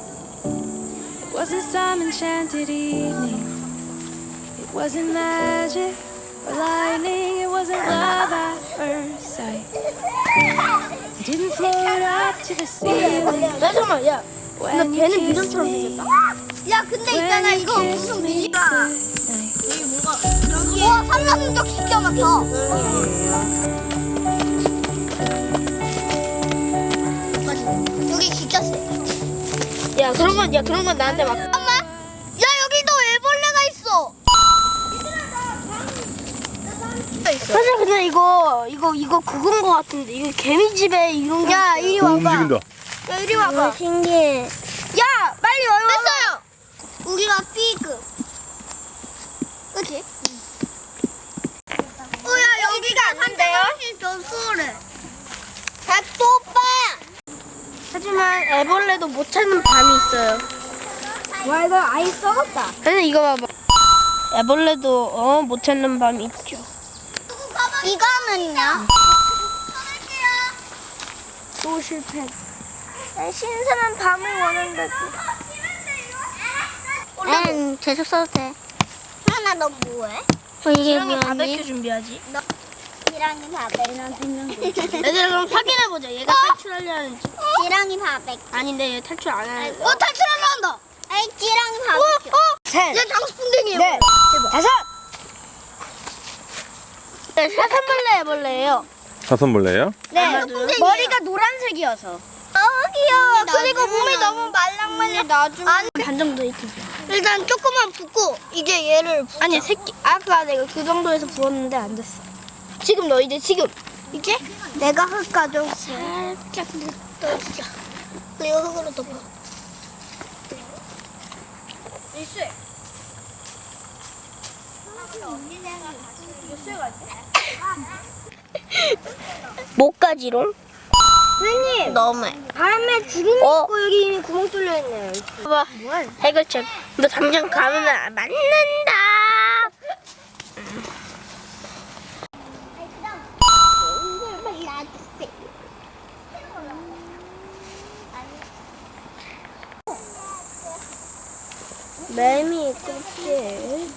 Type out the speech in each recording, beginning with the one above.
It wasn't some enchanted evening. It wasn't magic or lightning. It wasn't love at first sight. It didn't float up to the ceiling 야 잠깐만 야 you 배는 미련처럼. 생겼다 야 근데 있잖아 이거 무슨 미니가 삼각적 기가 막혀. 여기 진짜 세야 그런 건 야 그런 건 나한테 막 잠깐만 야 여기도 애벌레가 있어. 사실 근데 이거 이거 이거 그건 거 같은데. 이거 개미집에 이런 거야 이리 오, 와봐. 움직인다. 야 이리 와봐. 신기해. 야 빨리 와봐 됐어요. 우리가 피그 그치? 어야 여기가 아닌데요? 더 수월해 백도 오빠 하지만 애벌레도 못 찾는 밤이 있어요. 와 이거 아예 썩었다. 근데 이거 봐봐. 애벌레도 어 못 찾는 밤이 있죠. 이거는요? 또 실패. 신선한 밤을 원한다고 응 계속 써도 돼. 하나 너 뭐해? 어, 이게 바베큐 준비하지 지랑이 바베는 생명도 얘들아 그럼 확인해보자. 얘가 탈출하려 하는지. 지랑이 바베 아닌데 얘 탈출 안 하는 어 탈출하려 한다. 아이 지랑이 바베 셋. 얘 장수풍뎅이에요. 넷, 다섯. 네, 사슴벌레 애벌레예요. 사슴벌레예요? 네. 머리가 노란색이어서. 너무 귀여워. 그리고 몸이 너무 말랑말랑. 나중에 반 정도 있지. 일단 조금만 붓고 이제 얘를 부... 아니 새끼. 아까 내가 그 정도에서 부었는데 안 됐어. 지금 너 이제 지금 이제 내가 흙 가져올게 살짝 떠주자 그리고 흙으로 덮어 목가지롱. 선생님 너무해. 바람에 주름이 어. 있고 여기 이미 구멍 뚫려 있네요 봐봐. 해결책. 너 당장 가면 안 맞는다. 매미 껍질.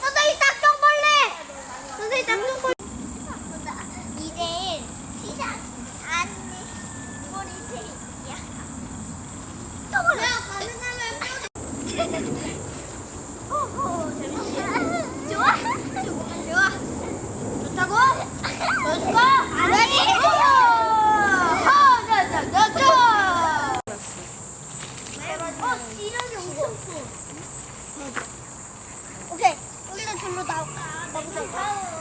선생님 딱정벌레 선생님 딱정벌레 이제 시작 안내 머리색이야 저번에 가능하면 좋아? 좋아 좋다고? 좋고? 아니 허자자자자 어 지렁이 엄청 오케이 우리는 절로 나어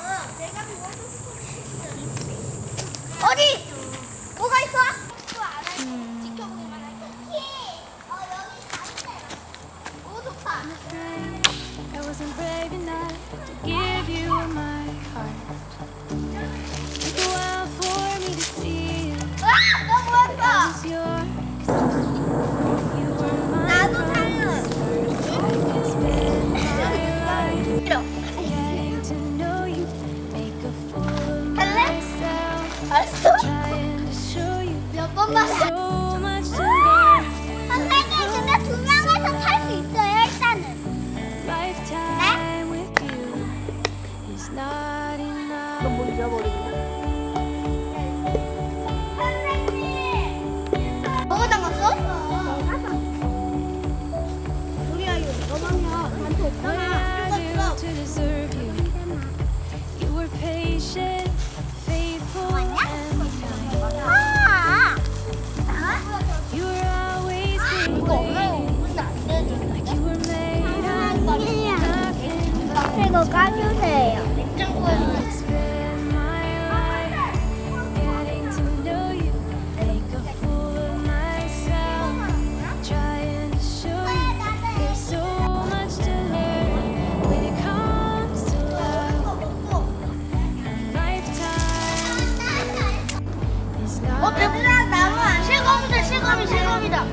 어, 얘들아, 나무 안 실검이다, 실검이, 실검이다.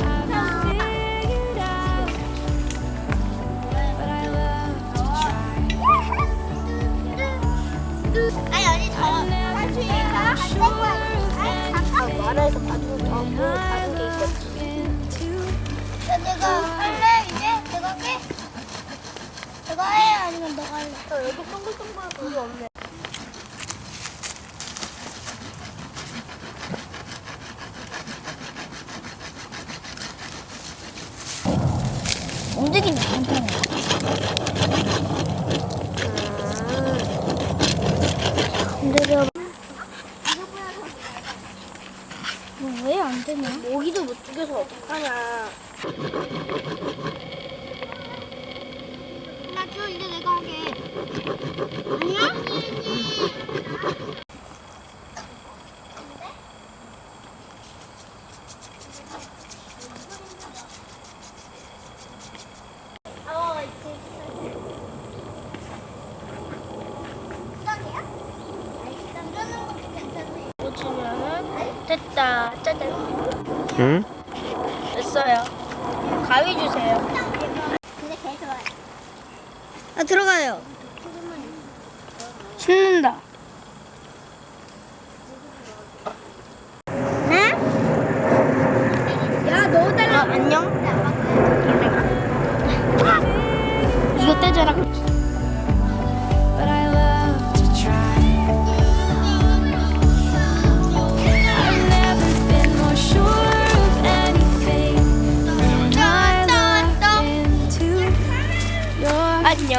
아니 아니 저 사실 아니 더 다른 게 있겠지. 내가 할래 이제 내가 할게 내가 해 아니면 너가 할래 어, 여기 동글동글 그게 없네. 움직이는 괜찮아 건드려. 왜안 되냐 모기도 못 죽여서 어떡하냐. 나줘 이제 내가 하게 아니야? 됐다. 짜잔. 응? 됐어요. 가위 주세요. 근데 개 좋아요 아 들어가요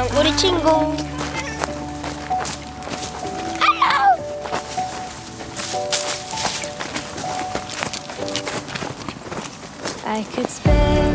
우리 친구. I could spend